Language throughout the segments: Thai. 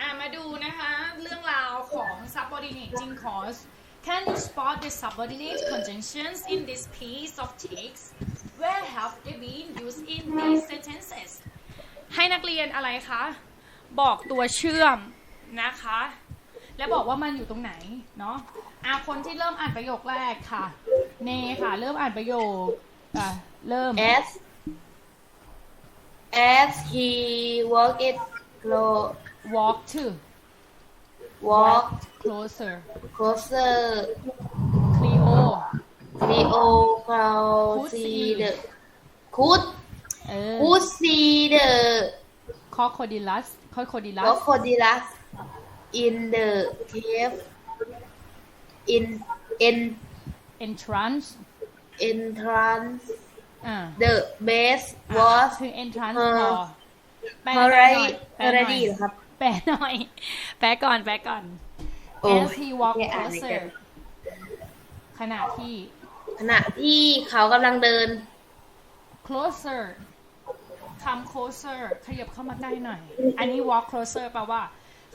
อะมาดูนะคะเรื่องราวของ subordinating clause Can you spot the subordinate conjunctions in this piece of text Where have they been used in these sentences ให้นักเรียนอะไรคะ บอกตัวเชื่อมนะคะ และบอกว่ามันอยู่ตรงไหนเนาะอะคนที่เริ่มอ่านประโยคแรกค่ะ เนค่ะ เริ่มอ่านประโยคอะเริ่ม as as he walked clo- walk to walk closer closer Cleo Leo could see the could เออ could see the crocodilus crocodilus crocodilus in the cave in in entrance entrance อ่า the base was คือ entrance เอ่อ พอแปล already แปลหน่อย already เหรอครับ แปลหน่อย แปลก่อน แปลก่อนโอ้ as he walk ไม่อ่านไม่เจ closer อขณะที่ ขณะที่เขากำลังเดิน closer come closer ขยับเข้ามาใกล้หน่อย อันนี้ walk closer แปลว่า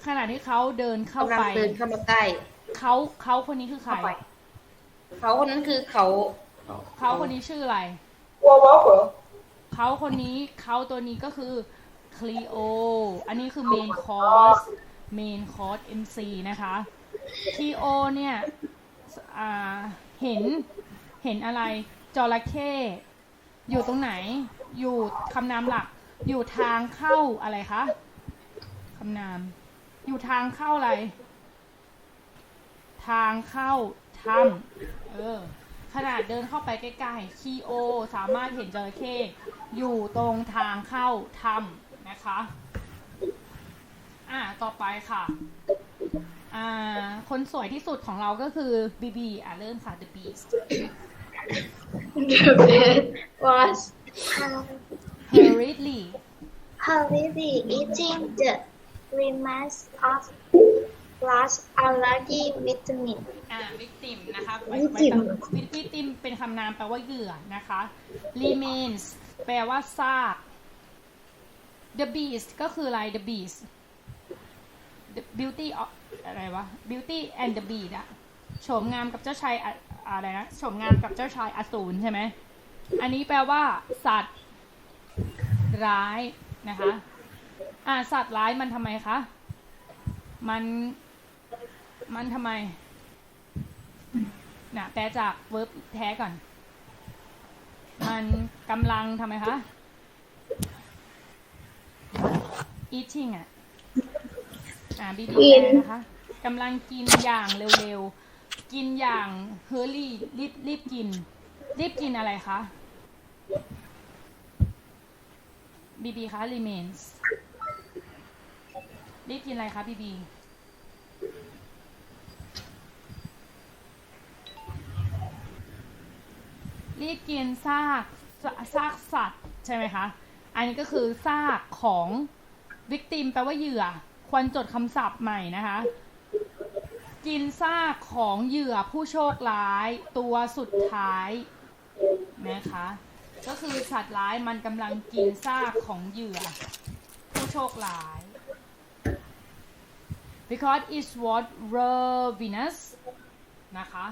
ขณะที่เขาเดินเข้ากำลังไปเดินเข้ามาใกล้เขาเขาคนนี้คือใคร เข้าไปเขาคนนั้นคือเขา เขาคนนี้ชื่ออะไร Well, welcome. เขาคนนี้เขาตัวนี้ก็คือ Cleo อันนี้คือ main course main course MC นะคะ Cleo เนี่ยเห็นเห็นอะไรจระเข้อยู่ตรงไหน อยู่คำนามหลัก อยู่ทางเข้าอะไรคะคำนาม อยู่ทางเข้าอะไร ทางเข้าถ้ำเออขนาดเดินเข้าไปใกล้ๆคีโอ สามารถเห็นจระเข้อยู่ตรงทางเข้าถ้ำ นะคะ อ่าต่อไปค่ะ อ่า คนสวยที่สุดของเราก็คือบีบีอะเริ่มค่ะ The Beast The bed was hurriedly hurriedly eating the remains of large allergy vitamin. อ่า victim นะคะไว้ Victim ไว้ตาม victim เป็นคำนามแปลว่าเหยื่อนะคะ remains แปลว่าซาก the beast ก็คืออะไร the beast the beauty of อะไรวะ beauty and the beast อะโฉมงามกับเจ้าชายอะอะไรนะโฉมงามกับเจ้าชายอสูรใช่ไหม อันนี้แปลว่า สัตว์ร้ายนะคะอ่าสัตว์ร้ายมันทำไมคะ มัน มันทำไมนะแปลจากเวิร์บแท้ก่อน มันกำลังทำไมคะ eating อะ อ่าบีบีกินแปลนะคะกำลังกินอย่างเร็วๆ กินอย่างเฮอรี่รีบรีบกิน รีบกินอะไรคะบีบีคะ remains รีบกินอะไรคะบีบีรีบกินซากซซากสัตว์ใช่ไหมคะ อันนี้ก็คือซากของวิกติมแปลว่าเหยื่อ ควรจดคำศัพท์ใหม่นะคะ กินซากของเหยื่อผู้โชคร้าย ตัวสุดท้ายนะคะ ก็คือสัตว์ร้ายมันกำลังกินซากของเหยื่อ ผู้โชคร้าย because it's what ravenous นะคะ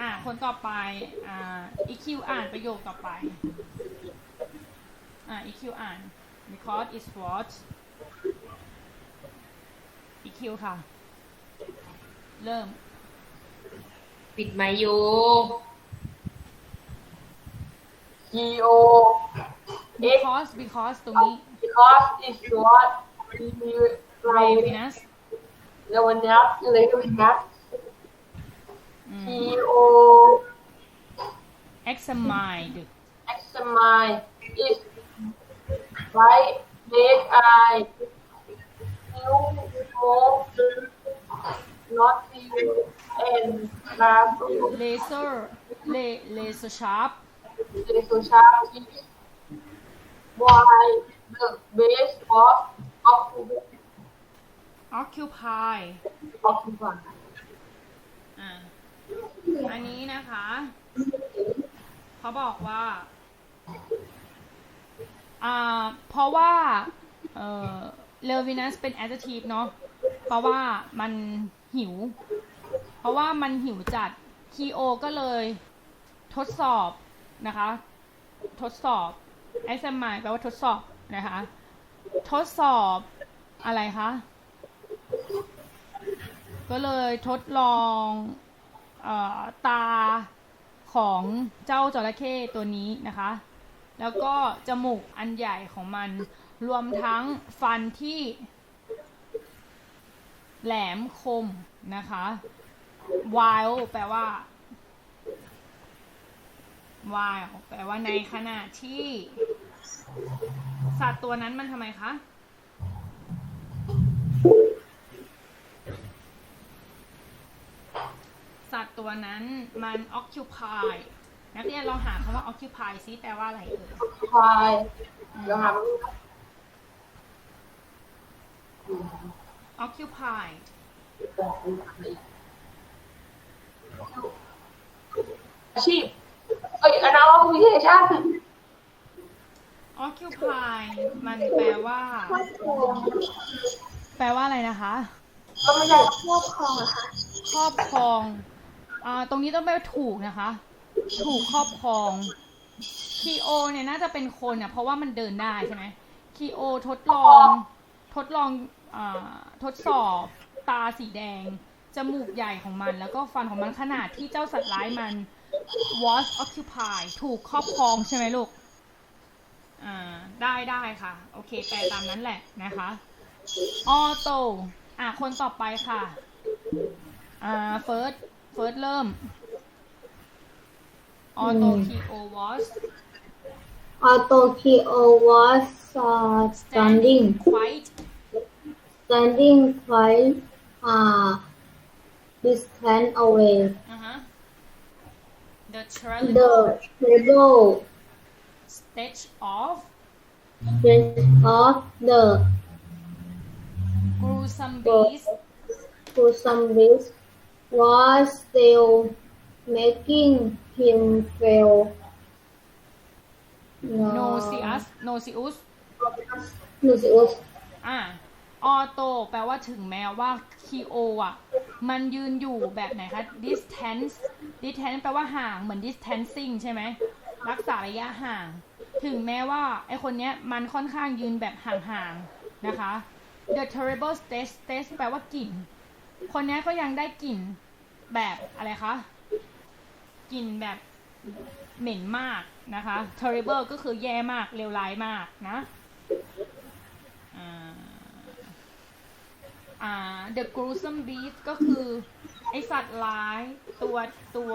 อ่า คนต่อไป อ่า EQ อ่านประโยคต่อไป อ่า EQ อ่าน because it's what EQ ค่ะ เริ่ม ปิดไมค์อยู่ G-O. It, because because ตรงนี้ because it's what we ravenous the one that later we have อืม G-O. examined Examine is right big eye. You move not you and bathroom. laser la- laser sharp little child is why the base was occupied. occupy occupied. อ่าอันนี้นะคะ เขาบอกว่า อ่าเพราะว่าเอ่อ ravenous เป็น adjective เนาะเพราะว่ามันหิว เพราะว่ามันหิวจัด Keo ก็เลยทดสอบนะคะ ทดสอบ examine แปลว่าทดสอบนะคะ ทดสอบอะไรคะ ก็เลยทดลองออตาของเจ้าจระเข้ตัวนี้นะคะ แล้วก็จมูกอันใหญ่ของมัน รวมทั้งฟันที่ แหลมคมนะคะ wild แปลว่า wild แปลว่าในขณะที่ สัตว์ตัวนั้นมันทำไมคะ สัตว์ตัวนั้นมัน occupy นักเรียนลองหาคำว่า occupy ซิแปลว่าอะไรเอ่ยพายเดี๋ยวหา occupy อาชีพเอ้ยอนาคตวิเทชัน occupy มันแปลว่าครอบครองแปลว่าอะไรนะคะ ก็ไม่ใช่ครอบครองเหรอคะครอบครองอ่าตรงนี้ต้องแปลว่าถูกนะคะ ถูกครอบครองคีโอเนี่ยน่าจะเป็นคนเนี่ยเพราะว่ามันเดินได้ใช่ไหมคีโอทดลอง ทดลองอทดสอบตาสีแดง จมูกใหญ่ของมัน แล้วก็ฟันของมันขนาดที่เจ้าสัตว์ร้ายมัน was occupied ถูกครอบครองใช่ไหมลูก อ่า ได้ได้ค่ะ โอเค แปลตามนั้นแหละนะคะออโตอะ คนต่อไปค่ะ อ่า เฟิร์ส เฟิร์สเริ่ม Autokyo was Autokyo was uh, standing. quite standing quite uh, distant away. Uh-huh. The the terrible stage of stage of the gruesome beast. gruesome beast. Was still making him feel nauseous nauseous nauseous. อ่าออโตแปลว่าถึงแม้ว่าคีโออะ มันยืนอยู่แบบไหนคะ distance distance แปลว่าห่างเหมือน distancing ใช่ไหม รักษาระยะห่าง ถึงแม้ว่าไอคนเนี้ยมันค่อนข้างยืนแบบห่างๆ นะคะ the terrible stage stage แปลว่ากลิ่น คนเนี้ยก็ยังได้กลิ่นแบบอะไรคะ กลิ่นแบบเหม็นมากนะคะ terrible ก็คือแย่มากเลวร้ายมากนะอ่าอ่า the gruesome beast ก็คือไอสัตว์ร้ายตัวตัว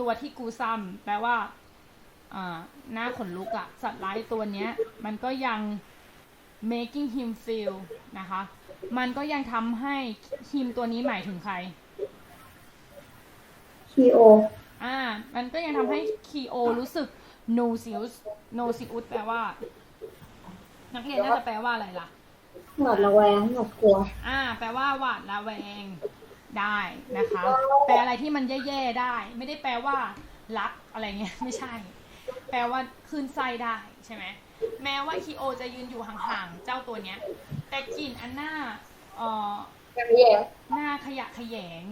ตัวที่กูซัมแปลว่าอ่าหน้าขนลุกอะสัตว์ร้ายตัวเนี้ย มันก็ยัง making him feel นะคะ มันก็ยังทำให้ him ตัวนี้หมายถึงใคร Kio อ่า มันก็ยังทำให้คีโอรู้สึก nauseous nauseous แปลว่า นักเรียนน่าจะแปลว่าอะไรล่ะ หวาดระแวงหวาดกลัว อ่า แปลว่าหวาดระแวงได้นะคะ แปลอะไรที่มันแย่ๆได้ ไม่ได้แปลว่ารักอะไรเงี้ยไม่ใช่ แปลว่าคลื่นไส้ได้ใช่ไหมแม้ว่าคีโอจะยืนอยู่ห่างๆเจ้าตัวเนี้ย แต่กลิ่นอันหน้าเอ่ออย่างแย่หน้าขยะแขยง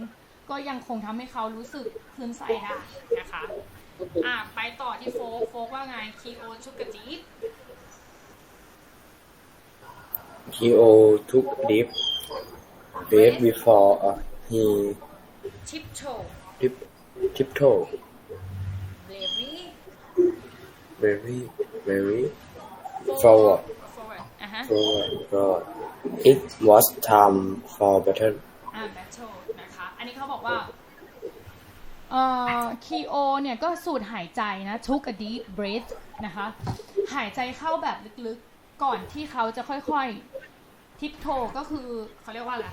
ก็ยังคงทำให้เขารู้สึกคลื่นไส้ได้นะคะ อ่าไปต่อที่โฟกโฟกว่าไงคีโอชุกกะจีด Keo took a deep breath before uh, he ชิปโช tip, tiptoed เบลลี่ very, very forward. forward อะฮะ forward. forward. It was time for battle. อ่า battle นะคะ อันนี้เขาบอกว่าเอ่อคีโอเนี่ยก็สูดหายใจนะ took a deep breath นะคะ หายใจเข้าแบบลึกๆ ก่อนที่เขาจะค่อยๆ ทิปโทก็คือเขาเรียกว่าอะไร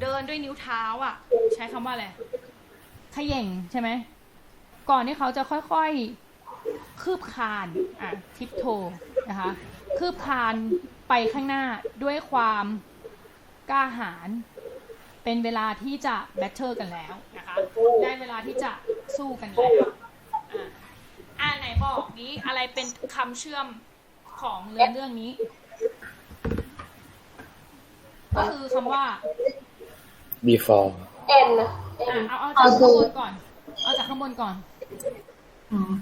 เดินด้วยนิ้วเท้าอะ ใช้คำว่าอะไรขย่งใช่ไหม ก่อนที่เขาจะค่อยๆ คืบคลาน อะ ทิปโทนะคะ คืบคลานไปข้างหน้าด้วยความกล้าหาญ เป็นเวลาที่จะแบทเทอร์กันแล้วนะคะ ได้เวลาที่จะสู้กันแล้ว อ่าอ่าไหนบอกนี้อะไรเป็นคำเชื่อมของเรื่องเรื่องนี้ำว่า before เอ็นนะเอ็อะนเอาเอาจากข้างบนก่อน เอาจากข้างบนก่อนอ๋อ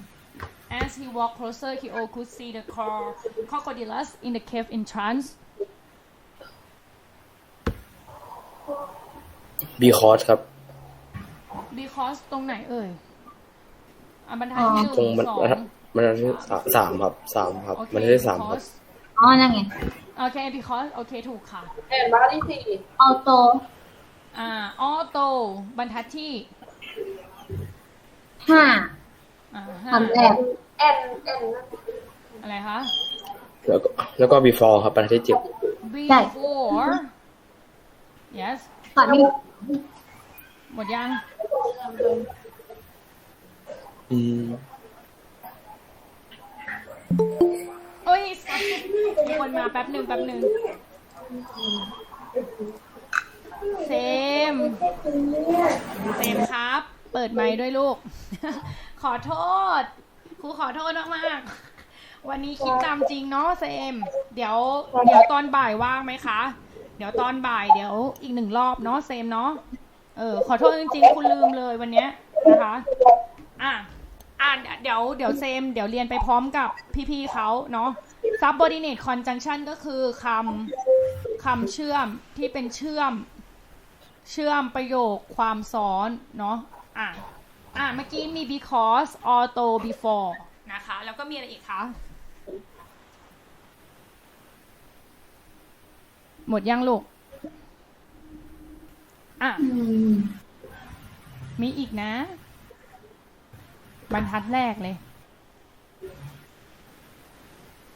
As he walked closer, Kyo could see the cro- crocodiles in the cave entrance. Because ครับ Because ตรงไหนเอ่ยอะบรรทัดที่หตรงนึ่งมันสองมันที่สามสามครับสามครับโอเคมันที่สามครับ because อ๋อ นั่นไง โอเค because โอเค ถูกค่ะเอ็นมาที่สี่ออโตอ่า auto บรรทัดที่ ห้าอ่าห้าคำแรกเอ็นเอ็นอะไรคะ แล้วก็แล้วก็ before ครับบรรทัดที่เจ็ดใช่ before yes ก่อนที่ หมดยัง อืมโอ้ยมีคนมาแป๊บหนึ่งแป๊บหนึ่งเซม เซมครับ เปิดไมค์ด้วยลูก ขอโทษ ครูขอโทษมากๆวันนี้คิดตามจริงเนาะเซม เดี๋ยว เดี๋ยวตอนบ่ายว่างไหมคะ เดี๋ยวตอนบ่ายเดี๋ยวอีกหนึ่งรอบเนาะเซมเนาะเออขอโทษจริงๆ คุณลืมเลยวันเนี้ยนะคะอะอะเดี๋ยวเดี๋ยวเซม เดี๋ยวเรียนไปพร้อมกับพี่ๆเขาเนาะ subordinate conjunction ก็คือคำคำเชื่อมที่เป็นเชื่อม เชื่อมประโยคความซ้อนเนาะอะอะเมื่อกี้มี because auto before นะคะ แล้วก็มีอะไรอีกคะ หมดยังลูก อะอืมมีอีกนะ บรรทัดแรกเลย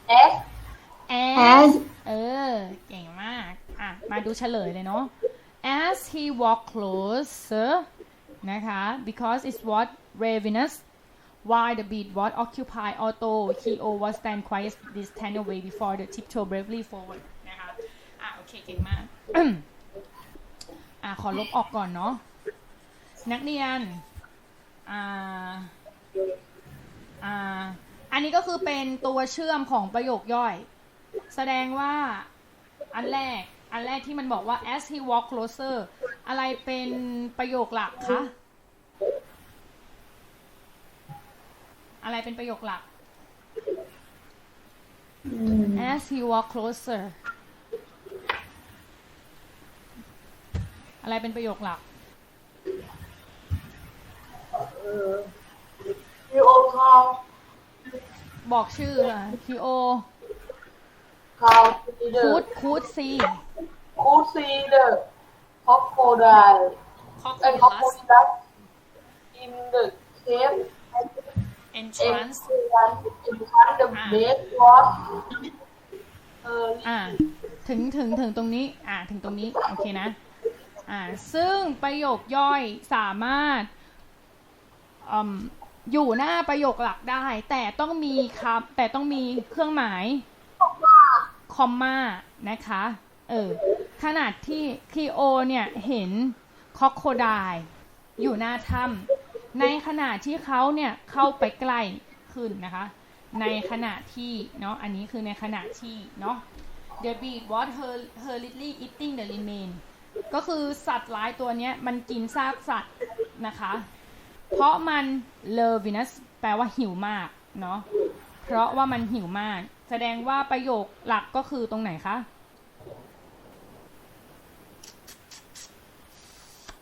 เอส as เออ เก่งมาก อะ มาดูเฉลยเลยเนาะ as he walked closer นะคะ because it was ravenous while the beat was occupied although Keo was stand quite distant away before the tiptoe bravely forward นะคะอะโอ เคเก่งมาก อะขอลบออกก่อนเนาะนักเรียน อ่า อ่า อันนี้ก็คือเป็นตัวเชื่อมของประโยคย่อย แสดงว่าอันแรก อันแรกที่มันบอกว่า as he walk closer อะไรเป็นประโยคหลักคะ อะไรเป็นประโยคหลักอืม as he walk closer อะไรเป็นประโยคหลักยูโอคาวบอกชื่อค่ะ Q O คาวซีเดอคูดร์คูด C คูซีเดอร์คอโคไดไอคอโค Crocodilus ดัสอินเดอะเคฟ entrance เอ็นทันเดอะเบสวอสเอออ่า ถึงถึงถึงตรงนี้ อ่า ถึงตรงนี้ โอเคนะ อ่าซึ่งประโยคย่อยสามารถอมอยู่หน้าประโยคหลักได้ แต่ต้องมีครับแต่ต้องมีเครื่องหมายคอมมานะคะเออขนาดที่คีโอเนี่ยเห็นคอโคไดอยู่หน้าถ้ำในขณะที่เขาเนี่ยเข้าไปใกล้ขึ้นนะคะ ในขณะที่เนาะอันนี้คือในขณะที่เนาะ The beat was her hurriedly eating the remain ก็คือสัตว์ร้ายตัวเนี้ยมันกินซากสัตว์นะคะ เพราะมัน ravenous แปลว่าหิวมากเนาะเพราะว่ามันหิวมาก แสดงว่าประโยคหลักก็คือตรงไหนคะ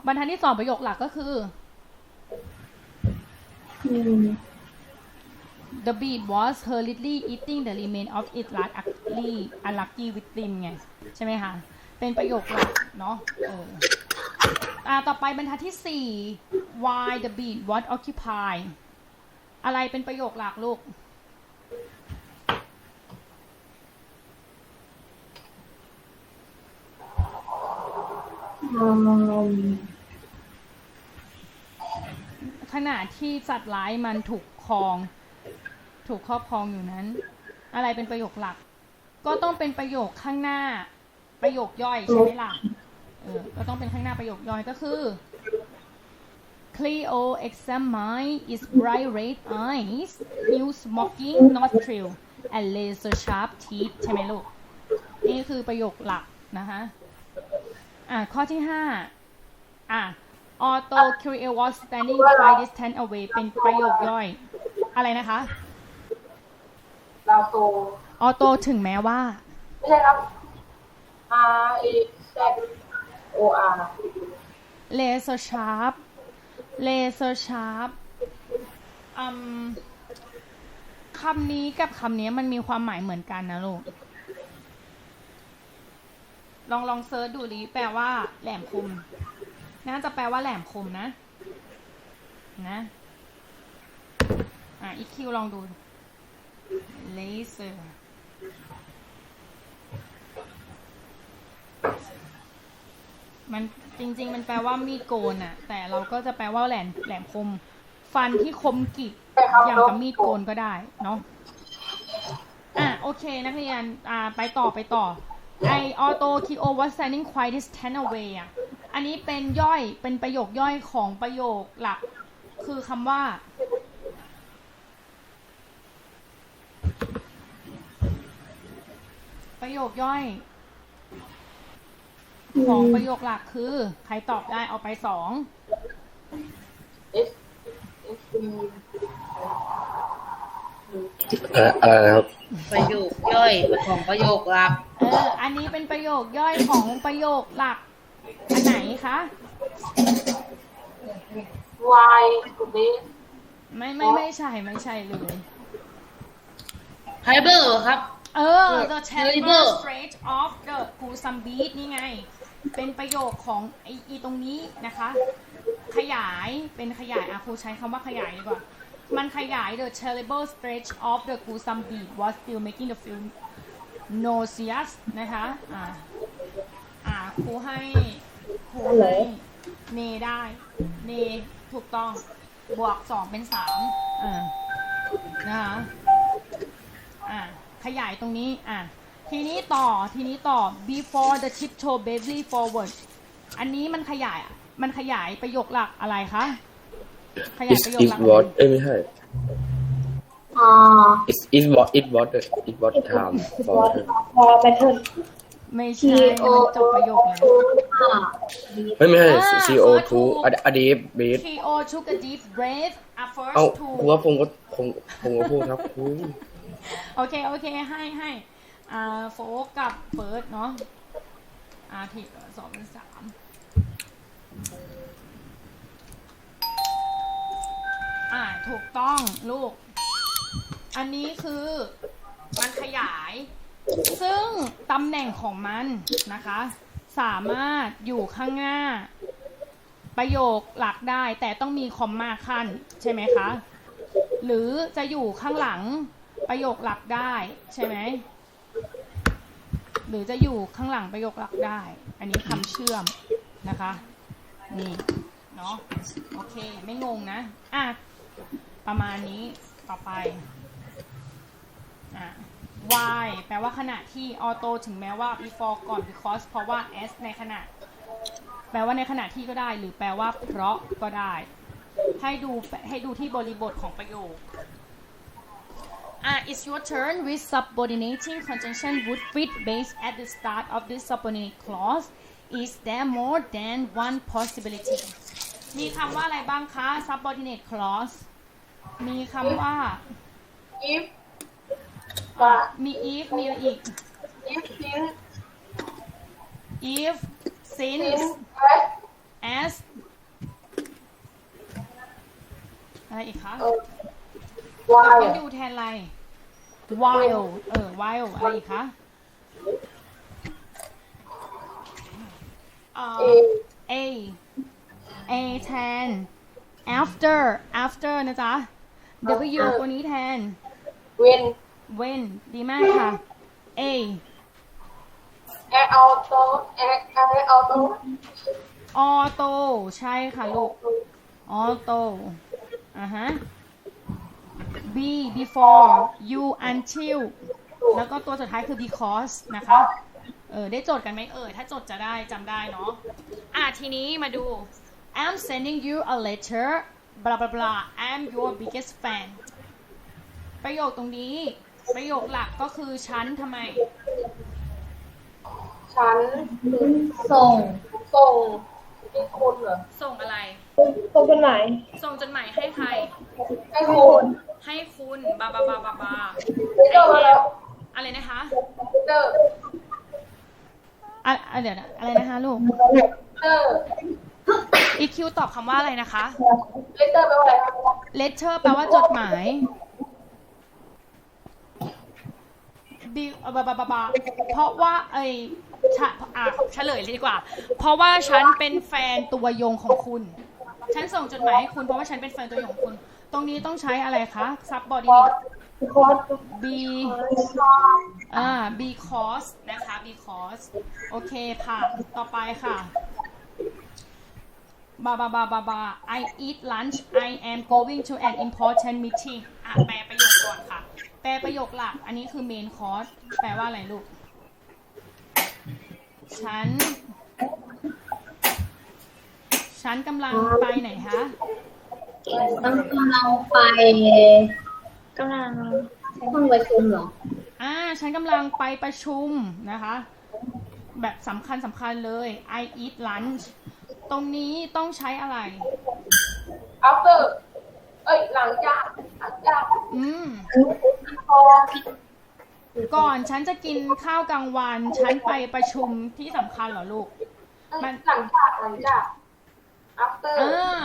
บรรทัดที่สองประโยคหลักก็คือ The beat was hurriedly eating the remain of its last ugly unlucky victim ไง ใช่ไหมคะ เป็นประโยคหลักเนาะเอออ่าต่อไปบรรทัดที่สี่ why the beat was occupied อะไรเป็นประโยคหลักลูกอืมขณะที่สัตว์ร้ายมันถูกครอง ถูกครอบครองอยู่นั้น อะไรเป็นประโยคหลัก ก็ต้องเป็นประโยคข้างหน้า ประโยคย่อยใช่ไหมล่ะเออก็ต้องเป็นข้างหน้าประโยคย่อยก็คือ Cleo examined its bright red eyes, huge smoking nostril, and laser sharp teeth ใช่ไหมลูก นี่คือประโยคหลักนะคะอะข้อที่ห้าอะ Otto Curiel was standing quite distant away เป็นประโยคย่อย อะไรนะคะดาวโตออโตถึงแม้ว่า ไม่ใช่ครับ R A Z O R laser sharp laser sharp อืมคำนี้กับคำนี้มันมีความหมายเหมือนกันนะลูก ลองลองเซิร์ชดูดิแปลว่า แหลมคม น่าจะแปลว่าแหลมคมนะ นะ อะอีคิวลองดู laser มันจริง ๆ มันแปลว่ามีดโกนอะแต่เราก็จะแปลว่าแหลมแหลมคม ฟันที่คมกริบอย่างกับมีดโกนก็ได้เนาะอะโอเค นักเรียนอ่าไปต่อไปต่อไอออโตคิโอ was standing quite distant away อะอันนี้เป็นย่อยเป็นประโยคย่อยของประโยคหลัก คือคำว่า ประโยคย่อย ของประโยคหลักคือ ใครตอบได้เอาไปสอง S S E อะอะไรนะครับ ประโยคย่อยของประโยคหลักเออ อันนี้เป็นประโยคย่อยของประโยคหลัก อันไหนคะ Y ตัวนี้ไม่ไม่ไม่ใช่ไม่ใช่เลย ไฮเบอร์ครับ เออ the terrible Terrible stretch of the gruesome beast นี่ไง เป็นประโยคของไออีตรงนี้นะคะ ขยายเป็นขยายอะครูใช้คำว่าขยายดีกว่า มันขยาย the terrible stretch of the gruesome beast was still making the film nauseous นะคะ อ่าอ่าครูให้ครูให้เนได้ เนถูกต้อง บวกสองเป็นสามอ่านะคะอะข ยายตรงนี้อะทีนี้ต่อทีนี้ต่อ before the tiptoe bravely forward อันนี้มันขยายมันขยายประโยคหลักอะไรคะขยาย is ประโยค is หลัก what เอ้ยไม่ใช่ อ่า is is what it what it what time for พอแบทเทิลไม่ใช่มันจบประโยคแล้วอ่าไม่ไม่ใช่อ่า CO ถูก2อดีตบี T.O. took a deep breath at เอ้า first ครู to ว่าผมก็คงคงก็พูดครับครู โอเค โอเค ให้ให้อ่าโฟกับเฟิร์สเนาะอ่าผิดสองเป็นสามอ่าถูกต้องลูก อันนี้คือมันขยาย ซึ่งตำแหน่งของมันนะคะ สามารถอยู่ข้างหน้า ประโยคหลักได้แต่ต้องมีคอมมาขั้นใช่ไหมคะ หรือจะอยู่ข้างหลัง ประโยคหลักได้ใช่ไหม หรือจะอยู่ข้างหลังประโยคหลักได้ อันนี้คำเชื่อมนะคะ นี่เนาะโอเค ไม่งงนะ อะ ประมาณนี้ต่อไป อะ why แปลว่าขณะที่ auto ถึงแม้ว่า before ก่อน because เพราะว่า s ในขณะ แปลว่าในขณะที่ก็ได้ หรือแปลว่าเพราะก็ได้ ให้ดูให้ดูที่บริบทของประโยค อ่ะ it's your turn with subordinating conjunction would fit based at the start of this subordinate clause is there more than one possibility มีคำว่าอะไรบ้างคะ subordinate clause มีคำว่า if อ่ะมี if มีอะไรอีก if since if since since as as อะไรอีกคะ เอ่อ เป็น while อยู่แทนอะไร while เออ while อะไรอีกคะเอ่อ a a a แทน after after นะจ๊ะ w ตัวนี้แทน when when ดีมากค่ะ a a auto a a auto auto ใช่ค่ะลูก auto อ่าฮะ b before you until แล้วก็ตัวสุดท้ายคือ because นะคะ เออได้จดกันไหมเออถ้าจดจะได้จำได้เนาะ อะทีนี้มาดู I'm sending you a letter blah blah blah I'm your biggest fan ประโยคตรงนี้ ประโยคหลักก็คือฉันทำไม ฉันส่ง ส่งที่คุณเหรอ ส่งอะไรตรงเป็นไหนส่งจดหมายให้ใคร ให้คุณ ให้คุณบาบาบาบาบาอมาแล้วอะไรนะคะเจออะอะเดี๋ยวนะอะไรนะคะลูกเจอ EQ ตอบคำว่าอะไรนะคะ เลเตอร์แปลว่าอะไรครับ letter แปลว่าจดหมาย บิบาบาบาบาเพราะว่าเอ้ยชะอะเฉลยเลยดีกว่า เพราะว่าฉันเป็นแฟนตัวยงของคุณ ฉันส่งจดหมายให้คุณเพราะว่าฉันเป็นแฟนตัวยงของคุณ ตรงนี้ต้องใช้อะไรคะ subordinate คอร์ส b อ่า because นะคะ because โอเคค่ะ ต่อไปค่ะบาบาบาบาบา I eat lunch I am going to an important meeting อะแปลประโยคก่อนค่ะ แปลประโยคหลัก อันนี้คือ main course แปลว่าอะไรลูก ฉัน ฉันกำลังไปไหนคะ ต้องกำลังไปกำลังห้องประชุมเหรอ อ่าฉันกำลังไปประชุมนะคะ แบบสำคัญสำคัญเลย I eat lunch ตรงนี้ต้องใช้อะไร after เอ้ยหลังจากหลังจากอืม พอก่อนฉันจะกินข้าวกลางวัน ฉันไปประชุมที่สำคัญเหรอลูก มัน หลังจากหลังจาก after อ่า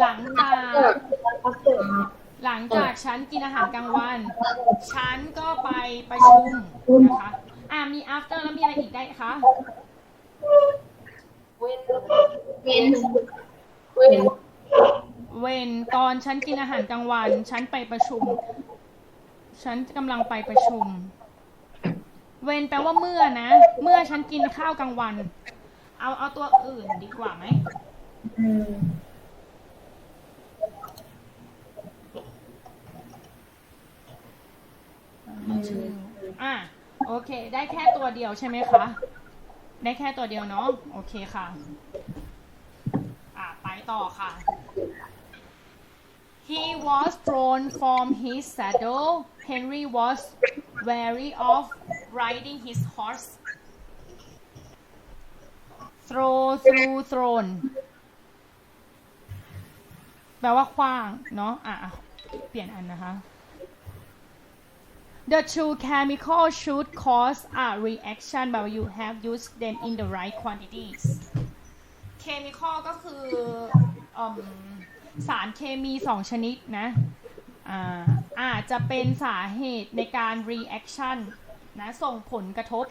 หลังจากพักเกิดหลังจากฉันกินอาหารกลางวัน ฉันก็ไปประชุมนะคะ อ่ามี after แล้วมีอะไรอีกได้คะเว้นเรียนเว้นเวนตอนฉันกินอาหารกลางวัน ฉันไปประชุม ฉันกำลังไปประชุม เวนแปลว่าเมื่อนะ เมื่อฉันกินข้าวกลางวัน เอาเอาตัวอื่นดีกว่าไหม อืมอะโอเค ได้แค่ตัวเดียวใช่ไหมคะ ได้แค่ตัวเดียวเนาะโอเคค่ะ อะ ไปต่อค่ะ He was thrown from his saddle. Henry was wary of riding his horse. Throw through thrown แปลว่าคว้างเนาะอะเปลี่ยนอันนะคะ The two chemicals should cause a reaction but you have used them in the right quantities chemical ก็คืออสารเคมีสองชนิดนะอาจจะเป็นสาเหตุในการ reaction นะส่งผลกระทบ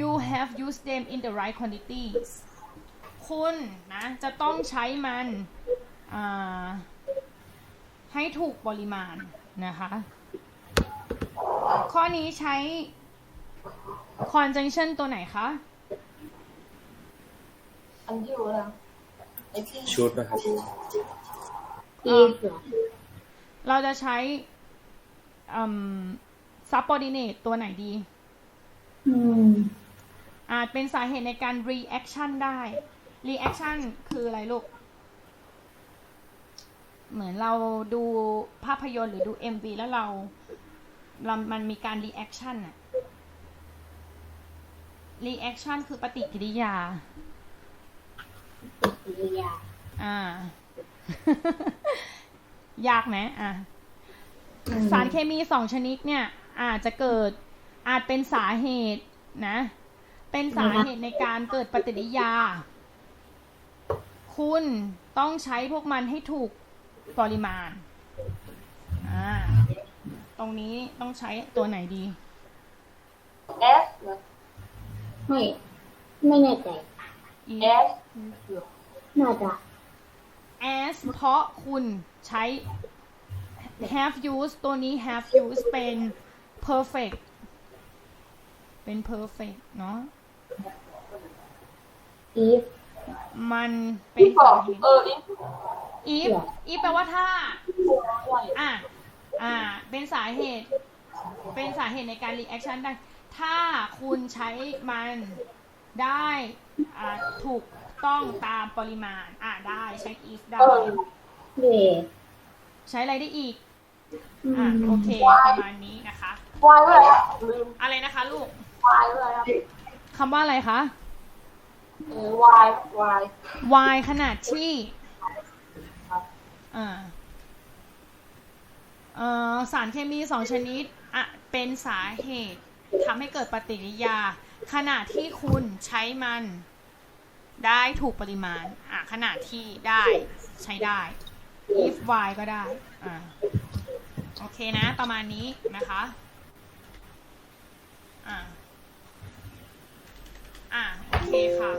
you have used them in the right quantities คุณนะจะต้องใช้มัน ให้ถูกปริมาณนะคะ ข้อนี้ใช้ conjunction ตัวไหนคะ อันที่อยู่นะไอที่ชุดนะครับอีฟเหรอเราจะใช้อืม subordinate ตัวไหนดีอืมอาจเป็นสาเหตุในการ reaction ได้ reaction คืออะไรลูก เหมือนเราดูภาพยนตร์หรือดู MV แล้วเราเรามันมีการ reaction อะ reaction คือปฏิกิริยาปริยา อ่า ยากไหมอะ สารเคมีสองชนิดเนี่ย อาจจะเกิดอาจเป็นสาเหตุนะ เป็นสาเหตุในการเกิดปฏิกิริยา คุณต้องใช้พวกมันให้ถูก ปริมาณ อ่า ตรงนี้ต้องใช้ตัวไหนดีแอสเหรอไม่ไม่แน่ใจ E แอสน่าจะ as เพราะคุณใช้ have used ตัวนี้ have used เป็น perfect เป็น perfect เนาะอีฟมันเป็ที่นบอสากเหตุเอออีฟ if if แปลว่าถ้าด้วยอะอ่า เป็นสาเหตุ เป็นสาเหตุในการ reaction ได้ ถ้าคุณใช้มันได้อ่าถูกต้องตามปริมาณ อ่าได้ใช้ if ได้เออเย่ใช้อะไรได้อีกอือะมโอเค ประมาณนี้นะคะ วายอะไรครับลืมอะไรนะคะลูก วายอะไรครับคำว่าอะไรคะ เออ y y y ขนาดที่ อ่าเอ่อสารเคมีสองชนิดอะเป็นสาเหตุทำให้เกิดปฏิกิริยา ขณะที่คุณใช้มันได้ถูกปริมาณ อะขณะที่ได้ใช้ได้ if y ก็ได้ อ่า โอเคนะ ประมาณนี้นะคะ อ่า อ่า โอเคค่ะ